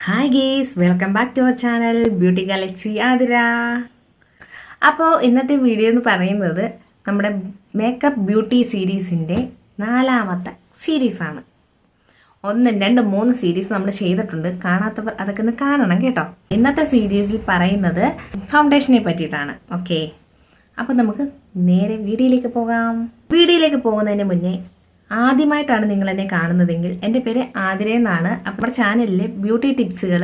Hi guys welcome back to our channel beauty galaxy Athira അപ്പോൾ ഇന്നത്തെ video എന്ന് പറയുന്നത് നമ്മുടെ മേക്കപ്പ് ബ്യൂട്ടി സീരീസിന്റെ നാലാമത്തെ സീരീസാണ് ഒന്നും രണ്ട് മൂന്ന് സീരീസ് നമ്മൾ ചെയ്തിട്ടുണ്ട്. കാണാത്തവർ അതൊക്കെ ഒന്ന് കാണണം കേട്ടോ. ഇന്നത്തെ സീരീസിൽ പറയുന്നത് ഫൗണ്ടേഷനെ പറ്റിയിട്ടാണ്. ഓക്കെ അപ്പോൾ നമുക്ക് നേരെ വീഡിയോയിലേക്ക് പോകാം. വീഡിയോയിലേക്ക് പോകുന്നതിന് മുന്നേ ആദ്യമായിട്ടാണ് നിങ്ങൾ എന്നെ കാണുന്നതെങ്കിൽ എന്റെ പേര് ആതിരേ എന്നാണ്. അപ്പോൾ ചാനലിൽ ബ്യൂട്ടി ടിപ്സുകൾ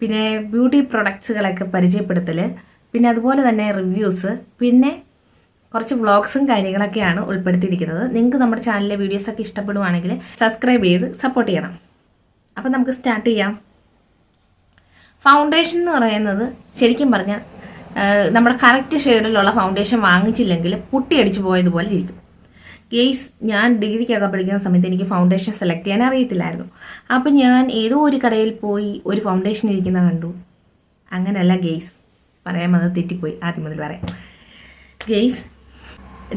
പിന്നെ ബ്യൂട്ടി പ്രൊഡക്ട്സുകളൊക്കെ പരിചയപ്പെടുത്തൽ പിന്നെ അതുപോലെ തന്നെ റിവ്യൂസ് പിന്നെ കുറച്ച് വ്ളോഗ്സും കാര്യങ്ങളൊക്കെയാണ് ഉൾപ്പെടുത്തിയിരിക്കുന്നത്. നിങ്ങൾക്ക് നമ്മുടെ ചാനലിലെ വീഡിയോസൊക്കെ ഇഷ്ടപ്പെടുവാണെങ്കിൽ സബ്സ്ക്രൈബ് ചെയ്ത് സപ്പോർട്ട് ചെയ്യണം. അപ്പോൾ നമുക്ക് സ്റ്റാർട്ട് ചെയ്യാം. ഫൗണ്ടേഷൻ എന്ന് പറയുന്നത് ശരിക്കും പറഞ്ഞാൽ നമ്മുടെ കറക്റ്റ് ഷെയ്ഡിലുള്ള ഫൗണ്ടേഷൻ വാങ്ങിച്ചില്ലെങ്കിൽ പുട്ടിയടിച്ചു പോയതുപോലെ ഇരിക്കും. ഗെയ്സ് ഞാൻ ഡിഗ്രിക്കൊക്കെ പഠിക്കുന്ന സമയത്ത് എനിക്ക് ഫൗണ്ടേഷൻ സെലക്ട് ചെയ്യാൻ അറിയത്തില്ലായിരുന്നു. അപ്പം ഞാൻ ഏതോ ഒരു കടയിൽ പോയി ഒരു ഫൗണ്ടേഷൻ ഇരിക്കുന്ന കണ്ടു. അങ്ങനെയല്ല ഗെയ്സ് പറയാൻ വന്നത് തെറ്റിപ്പോയി. ആദ്യം മുതൽ പറയാം. ഗെയ്സ്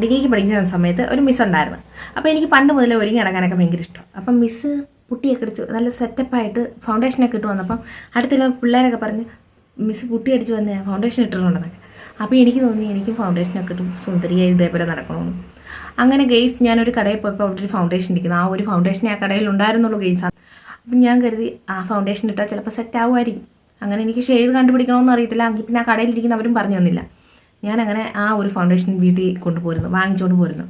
ഡിഗ്രിക്ക് പഠിക്കുന്ന സമയത്ത് ഒരു മിസ് ഉണ്ടായിരുന്നു. അപ്പോൾ എനിക്ക് പണ്ട് മുതൽ ഒരുങ്ങി ഇറങ്ങാനൊക്കെ ഭയങ്കര ഇഷ്ടം. അപ്പം മിസ് പുട്ടിയൊക്കെ അടിച്ചു നല്ല സെറ്റപ്പായിട്ട് ഫൗണ്ടേഷനൊക്കെ ഇട്ട് വന്നപ്പം അടുത്തുള്ള പിള്ളേരൊക്കെ പറഞ്ഞ് മിസ് പുട്ടി അടിച്ച് വന്ന് ഫൗണ്ടേഷൻ ഇട്ടിട്ടുണ്ടെന്നൊക്കെ. അപ്പോൾ എനിക്ക് തോന്നി എനിക്കും ഫൗണ്ടേഷനൊക്കെ ഇട്ടും സുന്ദരിയായി ഇതേപോലെ നടക്കണമെന്ന് അങ്ങനെ ഗെയ്സ് ഞാനൊരു കടയിൽ പോയപ്പോൾ അവിടെ ഒരു ഫൗണ്ടേഷൻ ഇരിക്കുന്നു. ആ ഒരു ഫൗണ്ടേഷൻ ആ കടയിൽ ഉണ്ടായിരുന്നുള്ളൂ ഗെയ്സ് അപ്പം ഞാൻ കരുതി ആ ഫൗണ്ടേഷൻ ഇട്ടാൽ ചിലപ്പോൾ സെറ്റ് ആവുമായിരിക്കും. അങ്ങനെ എനിക്ക് ഷെയ്ഡ് കണ്ടുപിടിക്കണമെന്ന് അറിയത്തില്ല. എങ്കിൽ പിന്നെ ആ കടയിലിരിക്കുന്നവരും പറഞ്ഞു തന്നില്ല. ഞാൻ അങ്ങനെ ആ ഒരു ഫൗണ്ടേഷൻ വീട്ടിൽ കൊണ്ടുപോരുന്നു വാങ്ങിച്ചുകൊണ്ട് പോരുന്നു.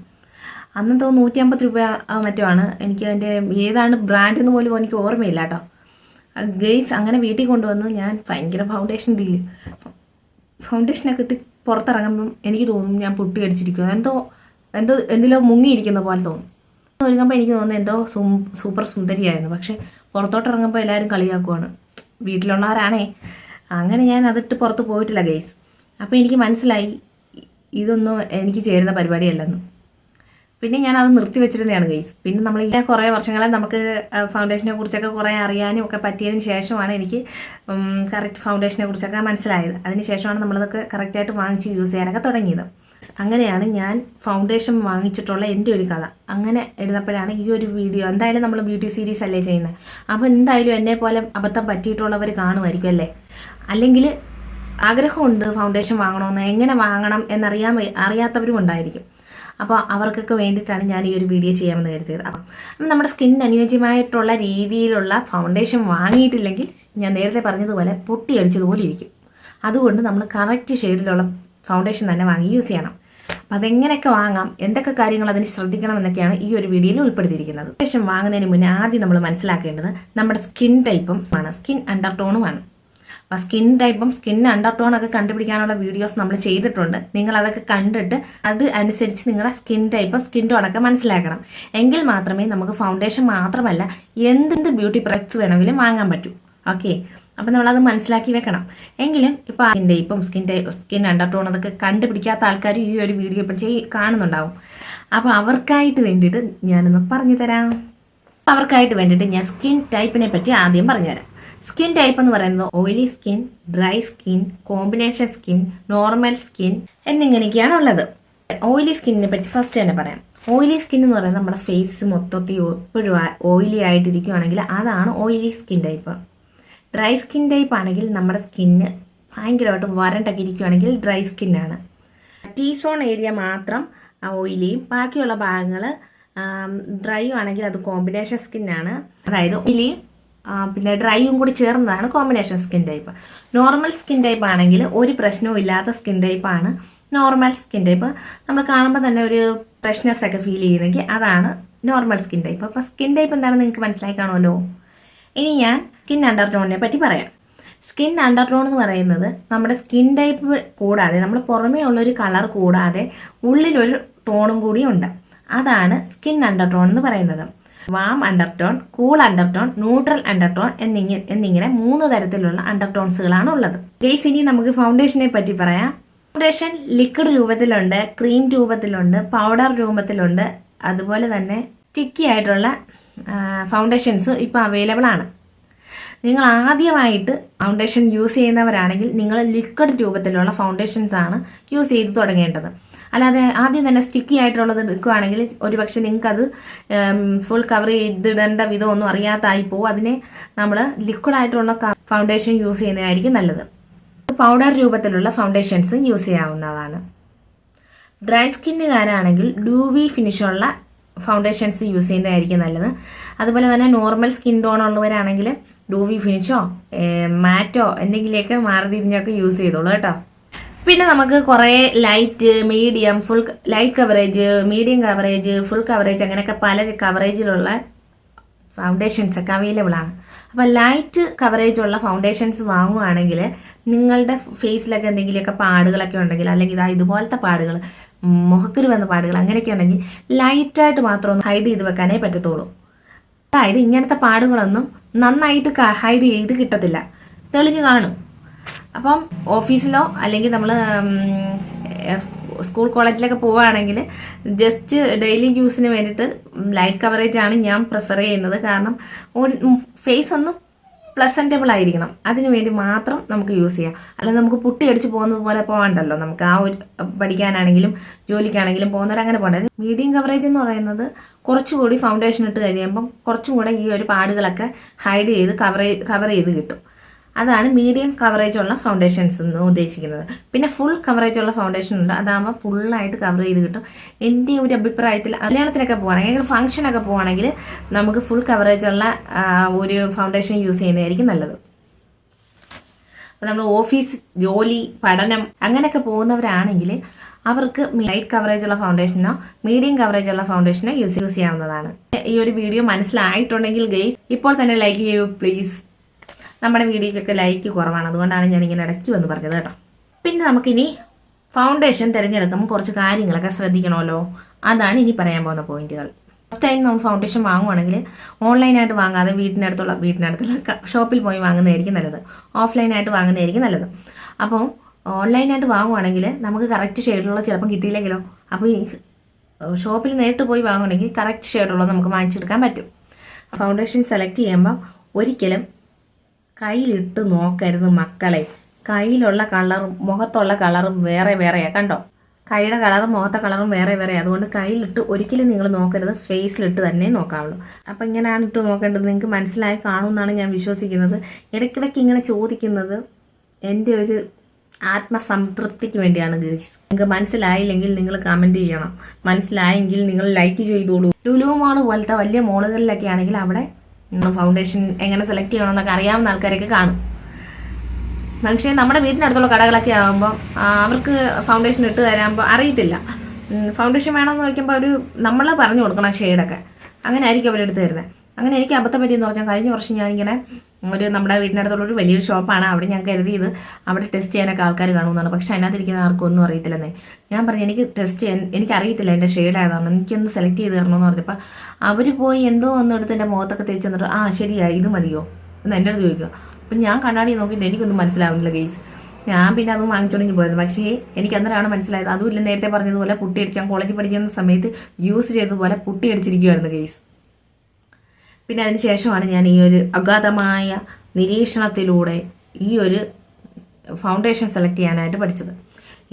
അന്ന് തോന്നുന്നു നൂറ്റി അമ്പത് രൂപ മറ്റോ ആണ് എനിക്ക് അതിന്റെ ഏതാണ് ബ്രാൻഡ് എന്ന് പോലും എനിക്ക് ഓർമ്മയില്ല കേട്ടോ. ഗെയ്സ് അങ്ങനെ വീട്ടിൽ കൊണ്ടുവന്ന് ഞാൻ ഭയങ്കര ഫൗണ്ടേഷൻ ഡീൽ ഫൗണ്ടേഷനൊക്കെ ഇട്ട് പുറത്തിറങ്ങുമ്പം എനിക്ക് തോന്നും ഞാൻ പൊട്ടി അടിച്ചിരിക്കും എന്തോ എന്തോ എന്തിലോ മുങ്ങിയിരിക്കുന്ന പോലെ തോന്നും. ഒരുങ്ങുമ്പോൾ എനിക്ക് തോന്നുന്നത് എന്തോ സൂപ്പർ സുന്ദരിയായിരുന്നു. പക്ഷെ പുറത്തോട്ട് ഇറങ്ങുമ്പോൾ എല്ലാവരും കളിയാക്കുവാണ്. വീട്ടിലുള്ളവരാണേ. അങ്ങനെ ഞാൻ അതിട്ട് പുറത്ത് പോയിട്ടില്ല ഗെയ്സ് അപ്പോൾ എനിക്ക് മനസ്സിലായി ഇതൊന്നും എനിക്ക് ചേരുന്ന പരിപാടിയല്ലെന്ന്. പിന്നെ ഞാൻ അത് നിർത്തി വെച്ചിരുന്നതാണ് ഗെയ്സ് പിന്നെ നമ്മൾ ഇങ്ങനെ കുറേ വർഷങ്ങളെ നമുക്ക് ഫൗണ്ടേഷനെ കുറിച്ചൊക്കെ കുറേ അറിയാനും ഒക്കെ പറ്റിയതിന് ശേഷമാണ് എനിക്ക് കറക്റ്റ് ഫൗണ്ടേഷനെ കുറിച്ചൊക്കെ മനസ്സിലായത്. അതിന് ശേഷമാണ് നമ്മളതൊക്കെ കറക്റ്റായിട്ട് വാങ്ങിച്ച് യൂസ് ചെയ്യാനൊക്കെ തുടങ്ങിയത്. അങ്ങനെയാണ് ഞാൻ ഫൗണ്ടേഷൻ വാങ്ങിച്ചിട്ടുള്ള എന്റെ ഒരു കഥ. അങ്ങനെ എഴുതപ്പോഴാണ് ഈ ഒരു വീഡിയോ എന്തായാലും നമ്മൾ ബ്യൂട്ടി സീരീസ് അല്ലേ ചെയ്യുന്നത് അപ്പോൾ എന്തായാലും എന്നെ പോലെ അബദ്ധം പറ്റിയിട്ടുള്ളവർ കാണുമായിരിക്കും അല്ലേ? അല്ലെങ്കിൽ ആഗ്രഹമുണ്ട് ഫൗണ്ടേഷൻ വാങ്ങണമെന്ന് എങ്ങനെ വാങ്ങണം എന്നറിയാൻ അറിയാത്തവരും ഉണ്ടായിരിക്കും. അപ്പോൾ അവർക്കൊക്കെ വേണ്ടിയിട്ടാണ് ഞാൻ ഈ ഒരു വീഡിയോ ചെയ്യാമെന്ന് കരുതിയത്. അപ്പം നമ്മുടെ സ്കിൻ അനുയോജ്യമായിട്ടുള്ള രീതിയിലുള്ള ഫൗണ്ടേഷൻ വാങ്ങിയിട്ടില്ലെങ്കിൽ ഞാൻ നേരത്തെ പറഞ്ഞതുപോലെ പൊട്ടിയടിച്ചതുപോലെ ഇരിക്കും. അതുകൊണ്ട് നമ്മൾ കറക്റ്റ് ഷെയ്ഡിലുള്ള ഫൗണ്ടേഷൻ തന്നെ വാങ്ങി യൂസ് ചെയ്യണം. അപ്പം അതെങ്ങനെയൊക്കെ വാങ്ങാം? എന്തൊക്കെ കാര്യങ്ങൾ അതിന് ശ്രദ്ധിക്കണം എന്നൊക്കെയാണ് ഈ ഒരു വീഡിയോയിൽ ഉൾപ്പെടുത്തിയിരിക്കുന്നത്. ശേഷം വാങ്ങുന്നതിന് മുന്നേ ആദ്യം നമ്മൾ മനസ്സിലാക്കേണ്ടത് നമ്മുടെ സ്കിൻ ടൈപ്പും ആണ്. സ്കിൻ അണ്ടർടോണുമാണ് അപ്പം സ്കിൻ ടൈപ്പും സ്കിൻ അണ്ടർടോൺ ഒക്കെ കണ്ടുപിടിക്കാനുള്ള വീഡിയോസ് നമ്മൾ ചെയ്തിട്ടുണ്ട്. നിങ്ങൾ അതൊക്കെ കണ്ടിട്ട് അത് അനുസരിച്ച് നിങ്ങളുടെ സ്കിൻ ടൈപ്പും സ്കിൻ ടോണൊക്കെ മനസ്സിലാക്കണം. എങ്കിൽ മാത്രമേ നമുക്ക് ഫൗണ്ടേഷൻ മാത്രമല്ല എന്തെന്ത് ബ്യൂട്ടി പ്രൊഡക്ട്സ് വേണമെങ്കിലും വാങ്ങാൻ പറ്റൂ. ഓക്കെ അപ്പം നമ്മളത് മനസ്സിലാക്കി വെക്കണം. എങ്കിലും ഇപ്പോൾ അതിന്റെ ഇപ്പം സ്കിൻ ടൈപ്പ് സ്കിൻ അണ്ടർടോൺ അതൊക്കെ കണ്ടുപിടിക്കാത്ത ആൾക്കാർ ഈ ഒരു വീഡിയോ ഇപ്പം ചെയ് കാണുന്നുണ്ടാവും. അപ്പോൾ അവർക്കായിട്ട് വേണ്ടിയിട്ട് ഞാനൊന്ന് പറഞ്ഞു തരാം. അവർക്കായിട്ട് വേണ്ടിയിട്ട് ഞാൻ സ്കിൻ ടൈപ്പിനെ പറ്റി ആദ്യം പറഞ്ഞുതരാം സ്കിൻ ടൈപ്പ് എന്ന് പറയുന്നത് oily skin dry skin combination skin normal skin എന്നിങ്ങനെയൊക്കെയാണ് ഉള്ളത്. ഓയിലി സ്കിന്നിനെ പറ്റി ഫസ്റ്റ് തന്നെ പറയാം. ഓയിലി സ്കിൻ എന്ന് പറയുന്നത് നമ്മുടെ ഫേസ് മൊത്തത്തിൽ എപ്പോഴും ഓയിലി ആയിട്ടിരിക്കുകയാണെങ്കിൽ അതാണ് oily skin type dry skin type ആണെങ്കിൽ നമ്മുടെ സ്കിന്ന് ഭയങ്കരമായിട്ട് വരണ്ടൊക്കെ ഇരിക്കുകയാണെങ്കിൽ ഡ്രൈ സ്കിന്നാണ് ടീ സോൺ ഏരിയ മാത്രം ഓയിലിയും ബാക്കിയുള്ള ഭാഗങ്ങൾ ഡ്രൈ ആണെങ്കിൽ അത് കോമ്പിനേഷൻ സ്കിന്നാണ് അതായത് ഓയിലിയും പിന്നെ ഡ്രൈയും കൂടി ചേർന്നതാണ് combination skin type normal skin type ആണെങ്കിൽ ഒരു പ്രശ്നവും ഇല്ലാത്ത സ്കിൻ ടൈപ്പാണ് നോർമൽ സ്കിൻ ടൈപ്പ് നമ്മൾ കാണുമ്പോൾ തന്നെ ഒരു ഫ്രഷ്നെസ് ഒക്കെ ഫീൽ ചെയ്യുന്നെങ്കിൽ അതാണ് നോർമൽ സ്കിൻ ടൈപ്പ് അപ്പോൾ സ്കിൻ ടൈപ്പ് എന്താണെന്ന് നിങ്ങൾക്ക് മനസ്സിലായി കാണുമല്ലോ? ഇനി ഞാൻ സ്കിൻ അണ്ടർടോണിനെ പറ്റി പറയാം. സ്കിൻ അണ്ടർടോൺ എന്ന് പറയുന്നത് നമ്മുടെ സ്കിൻ ടൈപ്പ് കൂടാതെ നമ്മൾ പുറമേ ഉള്ളൊരു കളർ കൂടാതെ ഉള്ളിലൊരു ടോണും കൂടി ഉണ്ട്. അതാണ് സ്കിൻ അണ്ടർടോൺ എന്ന് പറയുന്നത്. Warm undertone cool undertone neutral undertone എന്നിങ്ങനെ എന്നിങ്ങനെ മൂന്ന് തരത്തിലുള്ള അണ്ടർടോൺസുകളാണ് ഉള്ളത്. ഗെയ്സ് ഇനി നമുക്ക് ഫൗണ്ടേഷനെ പറ്റി പറയാം. ഫൗണ്ടേഷൻ ലിക്വിഡ് രൂപത്തിലുണ്ട് ക്രീം രൂപത്തിലുണ്ട് പൗഡർ രൂപത്തിലുണ്ട്. അതുപോലെ തന്നെ സ്റ്റിക്കി ആയിട്ടുള്ള ഫൗണ്ടേഷൻസ് ഇപ്പോൾ അവൈലബിൾ ആണ്. നിങ്ങൾ ആദ്യമായിട്ട് ഫൗണ്ടേഷൻ യൂസ് ചെയ്യുന്നവരാണെങ്കിൽ നിങ്ങൾ ലിക്വിഡ് രൂപത്തിലുള്ള ഫൗണ്ടേഷൻസ് ആണ് യൂസ് ചെയ്ത് തുടങ്ങേണ്ടത്. അല്ലാതെ ആദ്യം തന്നെ സ്റ്റിക്കി ആയിട്ടുള്ളത് എടുക്കുകയാണെങ്കിൽ ഒരുപക്ഷെ നിങ്ങൾക്ക് അത് ഫുൾ കവർ ചെയ്തിടേണ്ട വിധം ഒന്നും അറിയാത്തായി പോകും അതിനെ നമ്മൾ ലിക്വിഡ് ആയിട്ടുള്ള ഫൗണ്ടേഷൻ യൂസ് ചെയ്യുന്നതായിരിക്കും നല്ലത്. പൗഡർ രൂപത്തിലുള്ള ഫൗണ്ടേഷൻസ് യൂസ് ചെയ്യാവുന്നതാണ്. ഡ്രൈ സ്കിന്നുകാരാണെങ്കിൽ ഡൂവി ഫിനിഷുള്ള ഫൗണ്ടേഷൻസ് യൂസ് ചെയ്യുന്നതായിരിക്കും നല്ലത്. അതുപോലെ തന്നെ നോർമൽ സ്കിൻ ടോൺ ഉള്ളവരാണെങ്കിൽ ഡൂവി ഫിനിഷോ മാറ്റോ എന്തെങ്കിലുമൊക്കെ മാറി തിരിഞ്ഞൊക്കെ യൂസ് ചെയ്തോളൂ കേട്ടോ. പിന്നെ നമുക്ക് കുറേ light medium full light coverage medium coverage full coverage അങ്ങനെയൊക്കെ പല കവറേജിലുള്ള ഫൗണ്ടേഷൻസ് ഒക്കെ അവൈലബിൾ ആണ്. അപ്പോൾ ലൈറ്റ് കവറേജ് ഉള്ള ഫൗണ്ടേഷൻസ് വാങ്ങുവാണെങ്കിൽ നിങ്ങളുടെ ഫേസിലൊക്കെ എന്തെങ്കിലുമൊക്കെ പാടുകളൊക്കെ ഉണ്ടെങ്കിൽ അല്ലെങ്കിൽ ഇതാ ഇതുപോലത്തെ പാടുകൾ മുഖക്കുരു വന്ന പാടുകൾ അങ്ങനെയൊക്കെ ഉണ്ടെങ്കിൽ ലൈറ്റായിട്ട് മാത്രം ഒന്ന് ഹൈഡ് ചെയ്ത് വെക്കാനേ പറ്റത്തുള്ളൂ. അതായത് ഇങ്ങനത്തെ പാടുകളൊന്നും നന്നായിട്ട് ഹൈഡ് ചെയ്ത് കിട്ടത്തില്ല. തെളിഞ്ഞു കാണും. അപ്പം ഓഫീസിലോ അല്ലെങ്കിൽ നമ്മൾ സ്കൂൾ കോളേജിലൊക്കെ പോവുകയാണെങ്കിൽ ജസ്റ്റ് ഡെയിലി യൂസിന് വേണ്ടിയിട്ട് ലൈറ്റ് കവറേജ് ആണ് ഞാൻ പ്രിഫർ ചെയ്യുന്നത്. കാരണം ഫേസ് ഒന്ന് പ്ലസന്റബിൾ ആയിരിക്കണം. അതിനു വേണ്ടി മാത്രം നമുക്ക് യൂസ് ചെയ്യാം. അല്ലെങ്കിൽ നമുക്ക് പുട്ടി അടിച്ച് പോകുന്നത് പോലെ പോകണ്ടല്ലോ. നമുക്ക് ആ ഒരു പഠിക്കാനാണെങ്കിലും ജോലിക്കാണെങ്കിലും പോകുന്നവർ അങ്ങനെ പോകേണ്ടത് മീഡിയം കവറേജ് എന്ന് പറയുന്നത് കുറച്ചുകൂടി ഫൗണ്ടേഷൻ ഇട്ട് കഴിയുമ്പം കുറച്ചും കൂടെ ഈ ഒരു പാടുകളൊക്കെ ഹൈഡ് ചെയ്ത് കവർ കവർ ചെയ്ത് കിട്ടും. അതാണ് മീഡിയം കവറേജ് ഉള്ള ഫൗണ്ടേഷൻസ് എന്ന് ഉദ്ദേശിക്കുന്നത്. പിന്നെ ഫുൾ കവറേജ് ഉള്ള ഫൗണ്ടേഷൻ ഉണ്ട്. അതാകുമ്പോൾ ഫുള്ളായിട്ട് കവർ ചെയ്ത് കിട്ടും. എന്റെ ഒരു അഭിപ്രായത്തിൽ കല്യാണത്തിനൊക്കെ പോവുകയാണെങ്കിൽ ഫംഗ്ഷനൊക്കെ പോകുകയാണെങ്കിൽ നമുക്ക് ഫുൾ കവറേജ് ഉള്ള ഒരു ഫൗണ്ടേഷൻ യൂസ് ചെയ്യുന്നതായിരിക്കും നല്ലത്. അപ്പോൾ നമ്മൾ ഓഫീസ് ജോലി പഠനം അങ്ങനെയൊക്കെ പോകുന്നവരാണെങ്കിൽ അവർക്ക് ലൈറ്റ് കവറേജ് ഉള്ള ഫൗണ്ടേഷനോ മീഡിയം കവറേജ് ഉള്ള ഫൗണ്ടേഷനോ യൂസ് യൂസ് ചെയ്യാവുന്നതാണ്. ഈ ഒരു വീഡിയോ മനസ്സിലായിട്ടുണ്ടെങ്കിൽ ഗെയ്സ് ഇപ്പോൾ തന്നെ ലൈക്ക് ചെയ്യൂ പ്ലീസ് നമ്മുടെ വീഡിയോയ്ക്കൊക്കെ ലൈക്ക് കുറവാണ്. അതുകൊണ്ടാണ് ഞാൻ ഇങ്ങനെ ഇടയ്ക്ക് വന്ന് പറഞ്ഞത് കേട്ടോ. പിന്നെ നമുക്കിനി ഫൗണ്ടേഷൻ തിരഞ്ഞെടുക്കുമ്പോൾ കുറച്ച് കാര്യങ്ങളൊക്കെ ശ്രദ്ധിക്കണമല്ലോ. അതാണ് ഇനി പറയാൻ പോകുന്ന പോയിന്റുകൾ ഫസ്റ്റ് ടൈം നമ്മൾ ഫൗണ്ടേഷൻ വാങ്ങുവാണെങ്കിൽ ഓൺലൈനായിട്ട് വാങ്ങാതെ വീട്ടിനടുത്തുള്ള വീട്ടിനടുത്തുള്ള ഷോപ്പിൽ പോയി വാങ്ങുന്നതായിരിക്കും നല്ലത്. ഓഫ്ലൈനായിട്ട് വാങ്ങുന്നതായിരിക്കും നല്ലത്. അപ്പോൾ ഓൺലൈനായിട്ട് വാങ്ങുവാണെങ്കിൽ നമുക്ക് കറക്റ്റ് ഷെയ്ഡിലുള്ള ചിലപ്പം കിട്ടിയില്ലെങ്കിലോ? അപ്പോൾ ഈ ഷോപ്പിൽ നേരിട്ട് പോയി വാങ്ങുകയാണെങ്കിൽ കറക്റ്റ് ഷെയ്ഡുള്ളത് നമുക്ക് വാങ്ങിച്ചെടുക്കാൻ പറ്റും. ഫൗണ്ടേഷൻ സെലക്ട് ചെയ്യുമ്പോൾ ഒരിക്കലും കയ്യിലിട്ട് നോക്കരുത് മക്കളെ. കയ്യിലുള്ള കളറും മുഖത്തുള്ള കളറും വേറെ വേറെയാ. കണ്ടോ? കൈയുടെ കളറും മുഖത്തെ കളറും വേറെ വേറെ അതുകൊണ്ട് കയ്യിലിട്ട് ഒരിക്കലും നിങ്ങൾ നോക്കരുത്. ഫേസിലിട്ട് തന്നെ നോക്കാവുള്ളൂ. അപ്പം ഇങ്ങനെയാണ് ഇട്ട് നോക്കേണ്ടത്. നിങ്ങൾക്ക് മനസ്സിലായി കാണുമെന്നാണ് ഞാൻ വിശ്വസിക്കുന്നത്. ഇടയ്ക്കിടയ്ക്ക് ഇങ്ങനെ ചോദിക്കുന്നത് എന്റെ ഒരു ആത്മസംതൃപ്തിക്ക് വേണ്ടിയാണ് ഗീസ്. നിങ്ങൾക്ക് മനസ്സിലായില്ലെങ്കിൽ നിങ്ങൾ കമന്റ് ചെയ്യണം. മനസ്സിലായെങ്കിൽ നിങ്ങൾ ലൈക്ക് ചെയ്തോളൂ. ലുലു മോൾ പോലത്തെ വലിയ മോളുകളിലൊക്കെ ആണെങ്കിൽ അവിടെ ഫൗണ്ടേഷൻ എങ്ങനെ സെലക്ട് ചെയ്യണം ചെയ്യണമെന്നൊക്കെ അറിയാവുന്ന ആൾക്കാരൊക്കെ കാണും. പക്ഷേ നമ്മുടെ വീടിനടുത്തുള്ള കടകളൊക്കെ ആകുമ്പോൾ അവർക്ക് ഫൗണ്ടേഷൻ ഇട്ട് തരാകുമ്പോൾ അറിയത്തില്ല. ഫൗണ്ടേഷൻ വേണമെന്ന് ചോദിക്കുമ്പോൾ ഒരു നമ്മൾ പറഞ്ഞു കൊടുക്കണം ഷെയ്ഡൊക്കെ അങ്ങനെ ആയിരിക്കും അവരെടുത്ത് തരുന്നത് അങ്ങനെ എനിക്ക് അബദ്ധം പറ്റിയെന്ന് പറഞ്ഞാൽ കഴിഞ്ഞ വർഷം ഞാനിങ്ങനെ ഒരു നമ്മുടെ വീടിനടുത്തുള്ള ഒരു വലിയൊരു ഷോപ്പാണ്. അവിടെ ഞാൻ കരുതിയത് അവിടെ ടെസ്റ്റ് ചെയ്യാനൊക്കെ ആൾക്കാർ കാണുമെന്നാണ്. പക്ഷെ അതിനകത്തിരിക്കുന്ന ആർക്കും ഒന്നും അറിയത്തില്ലെന്നേ. ഞാൻ പറഞ്ഞു എനിക്ക് ടെസ്റ്റ് ചെയ്യാൻ എനിക്ക് അറിയത്തില്ല എന്റെ ഷെയ്ഡ് ഏതാണെന്ന് എനിക്കൊന്ന് സെലക്ട് ചെയ്ത് തരണമെന്ന് പറഞ്ഞപ്പോൾ അവർ പോയി എന്തോ ഒന്ന് എടുത്ത് എന്റെ മുഖത്തൊക്കെ തേച്ച് തന്നിട്ട് ആ ശരിയാ ഇത് മതിയോ? എന്ന് എന്റെ അടുത്ത് ചോദിക്കുക. അപ്പം ഞാൻ കണ്ണാടി നോക്കിയിട്ട് എനിക്കൊന്നും മനസ്സിലാവുന്നില്ല ഗെയ്സ്. ഞാൻ പിന്നെ അത് വാങ്ങിച്ചോണ്ടെങ്കിൽ പോയത്. പക്ഷേ എനിക്ക് അന്നേരമാണ് മനസ്സിലായത്. അതുമില്ല നേരത്തെ പറഞ്ഞതുപോലെ പുട്ടി അടിക്കാൻ കോളേജിൽ പഠിക്കുന്ന സമയത്ത് യൂസ് ചെയ്തതുപോലെ പുട്ടി അടിച്ചിരിക്കുമായിരുന്നു ഗെയ്സ്. പിന്നെ അതിന് ശേഷമാണ് ഞാൻ ഈ ഒരു അഗാധമായ നിരീക്ഷണത്തിലൂടെ ഈ ഒരു ഫൗണ്ടേഷൻ സെലക്ട് ചെയ്യാനായിട്ട് പഠിച്ചത്.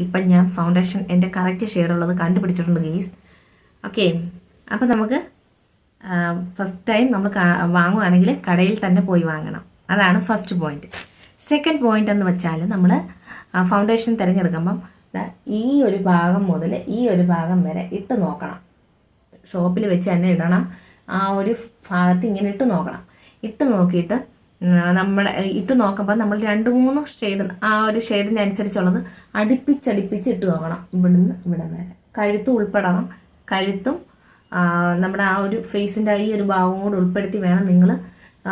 ഇപ്പം ഞാൻ ഫൗണ്ടേഷൻ എന്റെ കറക്റ്റ് ഉള്ളത് കണ്ടുപിടിച്ചിട്ടുണ്ട് ഗീസ് ഓക്കെ അപ്പം നമുക്ക് ഫസ്റ്റ് ടൈം നമ്മൾ വാങ്ങുവാണെങ്കിൽ കടയിൽ തന്നെ പോയി വാങ്ങണം. അതാണ് ഫസ്റ്റ് പോയിന്റ് സെക്കൻഡ് പോയിന്റ് എന്ന് വെച്ചാൽ നമ്മൾ ഫൗണ്ടേഷൻ തിരഞ്ഞെടുക്കുമ്പം ഈ ഒരു ഭാഗം മുതൽ ഈ ഒരു ഭാഗം വരെ ഇട്ട് നോക്കണം. ഷോപ്പിൽ വെച്ച് തന്നെ ഇടണം. ആ ഒരു ഭാഗത്ത് ഇങ്ങനെ ഇട്ട് നോക്കണം. ഇട്ട് നോക്കിയിട്ട് നമ്മുടെ ഇട്ട് നോക്കുമ്പോൾ നമ്മൾ രണ്ട് മൂന്ന് ഷെയ്ഡ് ആ ഒരു ഷെയ്ഡിന് അനുസരിച്ചുള്ളത് അടുപ്പിച്ചടുപ്പിച്ച് ഇട്ട് നോക്കണം. ഇവിടുന്ന് ഇവിടെ വരെ. കഴുത്ത് ഉൾപ്പെടണം. കഴുത്തും നമ്മുടെ ആ ഒരു ഫേസിന്റെ ഈ ഒരു ഭാഗവും കൂടെ ഉൾപ്പെടുത്തി വേണം നിങ്ങൾ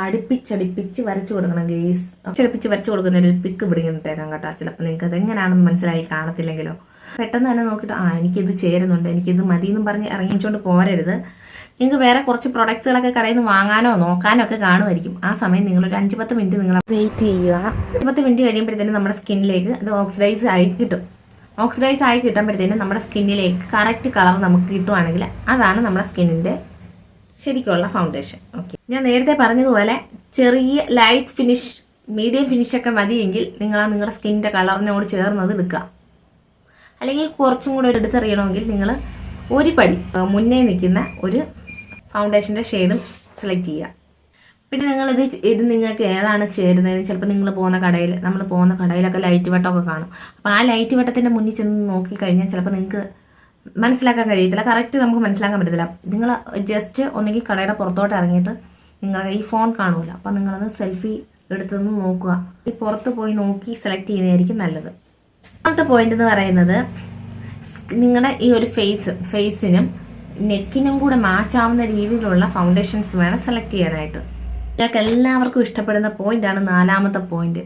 അടുപ്പിച്ചടുപ്പിച്ച് വരച്ചു കൊടുക്കണം. ഗേസ് അടുപ്പിച്ചടുപ്പിച്ച് വരച്ചു കൊടുക്കുന്ന ഒരു പിക്ക് പിടിക്കുന്നിട്ടേക്കാം കേട്ടോ. ചിലപ്പോൾ നിങ്ങൾക്ക് അത് എങ്ങനെയാണെന്ന് മനസ്സിലായി കാണത്തില്ലെങ്കിലോ. പെട്ടെന്ന് തന്നെ നോക്കിയിട്ട് ആ എനിക്കിത് ചേരുന്നുണ്ട്. എനിക്കിത് മതി എന്നും പറഞ്ഞ് ഇറങ്ങിച്ചുകൊണ്ട് പോരരുത്. നിങ്ങൾക്ക് വേറെ കുറച്ച് പ്രൊഡക്ട്സുകളൊക്കെ കടയിൽ നിന്ന് വാങ്ങാനോ നോക്കാനോ ഒക്കെ കാണുമായിരിക്കും. ആ സമയം നിങ്ങൾ ഒരു അഞ്ച് പത്ത് മിനിറ്റ് നിങ്ങൾ വെയിറ്റ് ചെയ്യുക. അഞ്ച് പത്ത് മിനിറ്റ് കഴിയുമ്പോഴത്തേനും നമ്മുടെ സ്കിന്നിലേക്ക് അത് ഓക്സിഡൈസ് ആയി കിട്ടും. ഓക്സിഡൈസ് ആയി കിട്ടുമ്പോഴത്തേനും നമ്മുടെ സ്കിന്നിലേക്ക് കറക്റ്റ് കളർ നമുക്ക് കിട്ടുവാണെങ്കിൽ അതാണ് നമ്മുടെ സ്കിന്നിന്റെ ശരിക്കുള്ള ഫൗണ്ടേഷൻ ഓക്കെ ഞാൻ നേരത്തെ പറഞ്ഞതുപോലെ ചെറിയ ലൈറ്റ് ഫിനിഷ് മീഡിയം ഫിനിഷൊക്കെ മതിയെങ്കിൽ നിങ്ങൾ നിങ്ങളുടെ സ്കിന്നിന്റെ കളറിനോട് ചേർന്നത് എടുക്കുക. അല്ലെങ്കിൽ കുറച്ചും കൂടെ ഒരു എടുത്തറിയണമെങ്കിൽ നിങ്ങൾ ഒരു പടി മുന്നേ നിൽക്കുന്ന ഒരു ഫൗണ്ടേഷന്റെ ഷെയ്ഡും സെലക്ട് ചെയ്യുക. പിന്നെ നിങ്ങളിത് ഇത് നിങ്ങൾക്ക് ഏതാണ് ചേരുന്നത് ചിലപ്പോൾ നിങ്ങൾ പോകുന്ന കടയിൽ നമ്മൾ പോകുന്ന കടയിലൊക്കെ ലൈറ്റ് വട്ടമൊക്കെ കാണും. അപ്പോൾ ആ ലൈറ്റ് വട്ടത്തിന്റെ മുന്നിൽ ചെന്ന് നോക്കിക്കഴിഞ്ഞാൽ ചിലപ്പോൾ നിങ്ങൾക്ക് മനസ്സിലാക്കാൻ കഴിയത്തില്ല. കറക്റ്റ് നമുക്ക് മനസ്സിലാക്കാൻ പറ്റത്തില്ല. നിങ്ങൾ ജസ്റ്റ് ഒന്നെങ്കിൽ കടയുടെ പുറത്തോട്ട് ഇറങ്ങിയിട്ട് നിങ്ങളുടെ ഈ ഫോൺ കാണുമല്ലോ അപ്പോൾ നിങ്ങളത് സെൽഫി എടുത്തുനിന്ന് നോക്കുക. ഈ പുറത്ത് പോയി നോക്കി സെലക്ട് ചെയ്യുന്നതായിരിക്കും നല്ലത്. അടുത്ത പോയിന്റ് എന്ന് പറയുന്നത് നിങ്ങളുടെ ഈ ഒരു ഫേസ് ഫേസിനും നെക്കിനും കൂടെ മാച്ച് ആവുന്ന രീതിയിലുള്ള ഫൗണ്ടേഷൻസ് വേണം സെലക്ട് ചെയ്യാനായിട്ട്. നിങ്ങൾക്ക് എല്ലാവർക്കും ഇഷ്ടപ്പെടുന്ന പോയിന്റാണ് നാലാമത്തെ പോയിന്റ്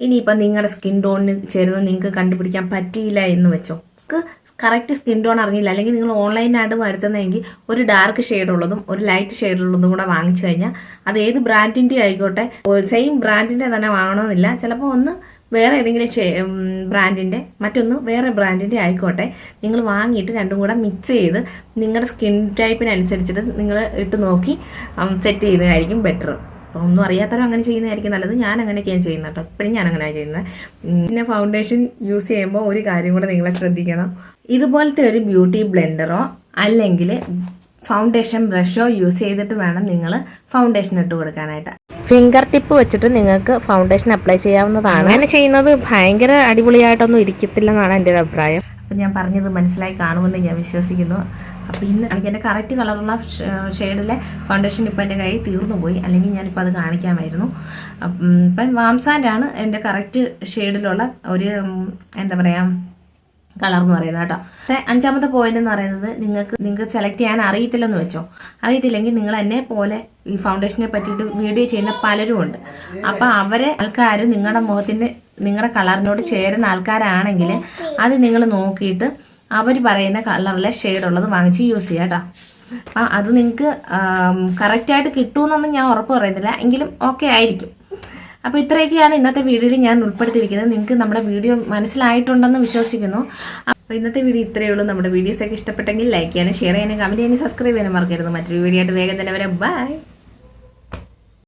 ഇനിയിപ്പോൾ നിങ്ങളുടെ സ്കിൻ ടോണിന് ചേരുന്ന നിങ്ങൾക്ക് കണ്ടുപിടിക്കാൻ പറ്റിയില്ല എന്ന് വെച്ചോ. കറക്റ്റ് സ്കിൻ ടോൺ അറിഞ്ഞില്ല. അല്ലെങ്കിൽ നിങ്ങൾ ഓൺലൈനായിട്ട് വരുത്തുന്നതെങ്കിൽ ഒരു ഡാർക്ക് ഷെയ്ഡുള്ളതും ഒരു ലൈറ്റ് ഷെയ്ഡുള്ളതും കൂടെ വാങ്ങിച്ചു കഴിഞ്ഞാൽ അത് ഏത് ബ്രാൻഡിന്റെ ആയിക്കോട്ടെ സെയിം ബ്രാൻഡിന്റെ തന്നെ വാങ്ങണമെന്നില്ല ചിലപ്പോൾ ഒന്ന് വേറെ ഏതെങ്കിലും ബ്രാൻഡിന്റെ മറ്റൊന്ന് വേറെ ബ്രാൻഡിന്റെ ആയിക്കോട്ടെ. നിങ്ങൾ വാങ്ങിയിട്ട് രണ്ടും കൂടെ മിക്സ് ചെയ്ത് നിങ്ങളുടെ സ്കിൻ ടൈപ്പിനനുസരിച്ചിട്ട് നിങ്ങൾ ഇട്ട് നോക്കി സെറ്റ് ചെയ്യുന്നതായിരിക്കും ബെറ്റർ അപ്പോൾ ഒന്നും അറിയാത്തവരും അങ്ങനെ ചെയ്യുന്നതായിരിക്കും നല്ലത്. ഞാൻ അങ്ങനെയൊക്കെയാണ് ചെയ്യുന്നത് കേട്ടോ. ഇപ്പോഴും ഞാൻ അങ്ങനെയാണ് ചെയ്യുന്നത്. പിന്നെ ഫൗണ്ടേഷൻ യൂസ് ചെയ്യുമ്പോൾ ഒരു കാര്യം കൂടെ നിങ്ങളെ ശ്രദ്ധിക്കണം. ഇതുപോലത്തെ ഒരു ബ്യൂട്ടി ബ്ലെൻഡറോ അല്ലെങ്കിൽ ഫൗണ്ടേഷൻ ബ്രഷോ യൂസ് ചെയ്തിട്ട് വേണം നിങ്ങൾ ഫൗണ്ടേഷൻ ഇട്ട് കൊടുക്കാനായിട്ട്. ഫിംഗർ ടിപ്പ് വെച്ചിട്ട് നിങ്ങൾക്ക് ഫൗണ്ടേഷൻ അപ്ലൈ ചെയ്യാവുന്നതാണ്. അങ്ങനെ ചെയ്യുന്നത് ഭയങ്കര അടിപൊളിയായിട്ടൊന്നും ഇരിക്കത്തില്ലെന്നാണ് എന്റെ ഒരു അഭിപ്രായം. അപ്പം ഞാൻ പറഞ്ഞത് മനസ്സിലായി കാണുമെന്ന് ഞാൻ വിശ്വസിക്കുന്നു. അപ്പോൾ ഇന്ന് എനിക്ക് എന്റെ കറക്റ്റ് കളറുള്ള ഷെയ്ഡിലെ ഫൗണ്ടേഷൻ ഇപ്പോൾ എന്റെ കയ്യിൽ തീർന്നു പോയി. അല്ലെങ്കിൽ ഞാനിപ്പോൾ അത് കാണിക്കാമായിരുന്നു. അപ്പം ഇപ്പം വാംസാൻഡാണ് എന്റെ കറക്റ്റ് ഷെയ്ഡിലുള്ള ഒരു എന്താ പറയുക കളർ എന്ന് പറയുന്നത് കേട്ടോ. അഞ്ചാമത്തെ പോയിന്റ് എന്ന് പറയുന്നത് നിങ്ങൾക്ക് നിങ്ങൾക്ക് സെലക്ട് ചെയ്യാൻ അറിയത്തില്ലെന്ന് വെച്ചോ. അറിയത്തില്ലെങ്കിൽ നിങ്ങൾ എന്നെ പോലെ ഈ ഫൗണ്ടേഷനെ പറ്റിയിട്ട് വീഡിയോ ചെയ്യുന്ന പലരും ഉണ്ട്. അപ്പോൾ അവരെ ആൾക്കാർ നിങ്ങളുടെ മുഖത്തിന്റെ നിങ്ങളുടെ കളറിനോട് ചേരുന്ന ആൾക്കാരാണെങ്കിൽ അത് നിങ്ങൾ നോക്കിയിട്ട് അവർ പറയുന്ന കളറിലെ ഷെയ്ഡുള്ളത് വാങ്ങിച്ച് യൂസ് ചെയ്യാം കേട്ടോ. അപ്പം അത് നിങ്ങൾക്ക് കറക്റ്റായിട്ട് കിട്ടുമെന്നൊന്നും ഞാൻ ഉറപ്പ് പറയുന്നില്ല. എങ്കിലും ഓക്കെ ആയിരിക്കും. അപ്പോൾ ഇത്രയൊക്കെയാണ് ഇന്നത്തെ വീഡിയോയിൽ ഞാൻ ഉൾപ്പെടുത്തിയിരിക്കുന്നത്. നിങ്ങൾക്ക് നമ്മുടെ വീഡിയോ മനസ്സിലായിട്ടുണ്ടെന്ന് വിശ്വസിക്കുന്നു. അപ്പോൾ ഇന്നത്തെ വീഡിയോ ഇത്രയേ ഉള്ളൂ. നമ്മുടെ വീഡിയോസൊക്കെ ഇഷ്ടപ്പെട്ടെങ്കിൽ ലൈക്ക് ചെയ്യാനും ഷെയർ ചെയ്യാനും കമന്റ് ചെയ്യാനും സബ്സ്ക്രൈബ് ചെയ്യാനും മറക്കരുത്. മറ്റൊരു വീഡിയോ ആയിട്ട് വേഗം തന്നെ വരാം. ബൈ